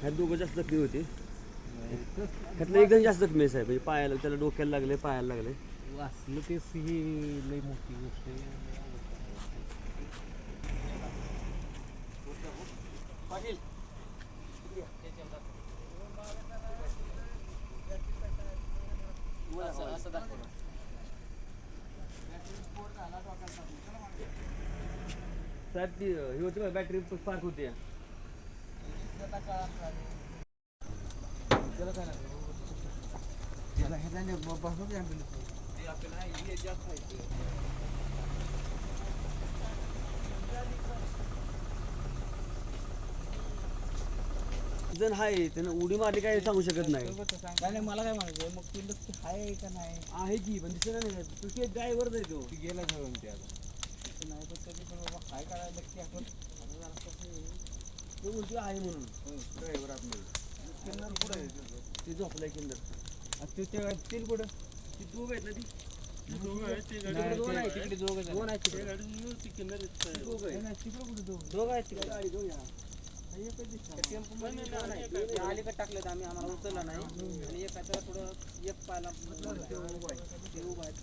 ह्या दोघं जास्त जखमी होते. त्यातलं एक जण जास्त जखमी आहे साहेब. म्हणजे पायाला त्याला डोक्याला लागले पायाला लागले वाचलं तेच ही लई मोठी गोष्ट आहे. साहेब ती हे होती बॅटरी स्पार्क होती. जण आहे त्यानं उडी मारली काय सांगू शकत नाही. नाही नाही, मला काय म्हणायचं मग ती नक्की आहे का नाही? आहे की पण दिसत नाही. तू ते ड्रायव्हर आहे तो. ती गेला जाऊन ते आता. ते नाही पण तरी पण बाबा काय करायला नक्की आपण तो म्हणतो आहे म्हणून. ड्रायव्हर आपले ते झोपलाय किंदर आता ते ते तीन कुठं? ती दोघ आहेत ना ती? नाही, दोन आहेत, ते- तिकडे दोघं. दोन आहेत तिकडे. ती दोघं आहेत. नाही, नाही, तिकडे कुठे दोघं? दोघं आहेत तिकडे. गाडी या. अलीकडे टाकलेत आम्ही आम्हाला उचलला नाही. आणि एक त्याला थोडं एक पायला ते उभा आहेत.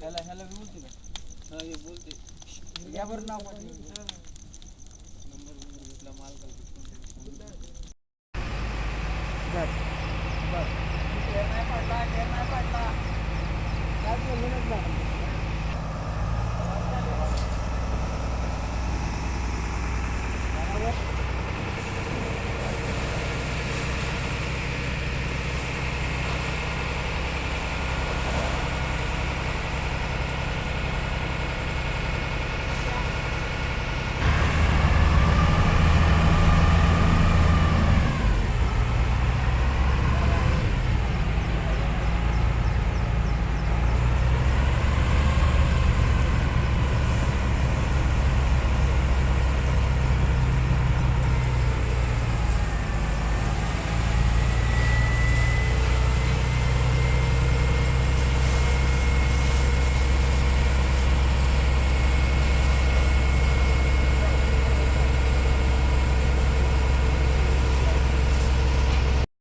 ह्याला ह्याला मी बोलते का हा हे बोलते यावर नाव नंबर नंबर घेतला माल बस। बस नाही पडला नाही पडला काय बोललं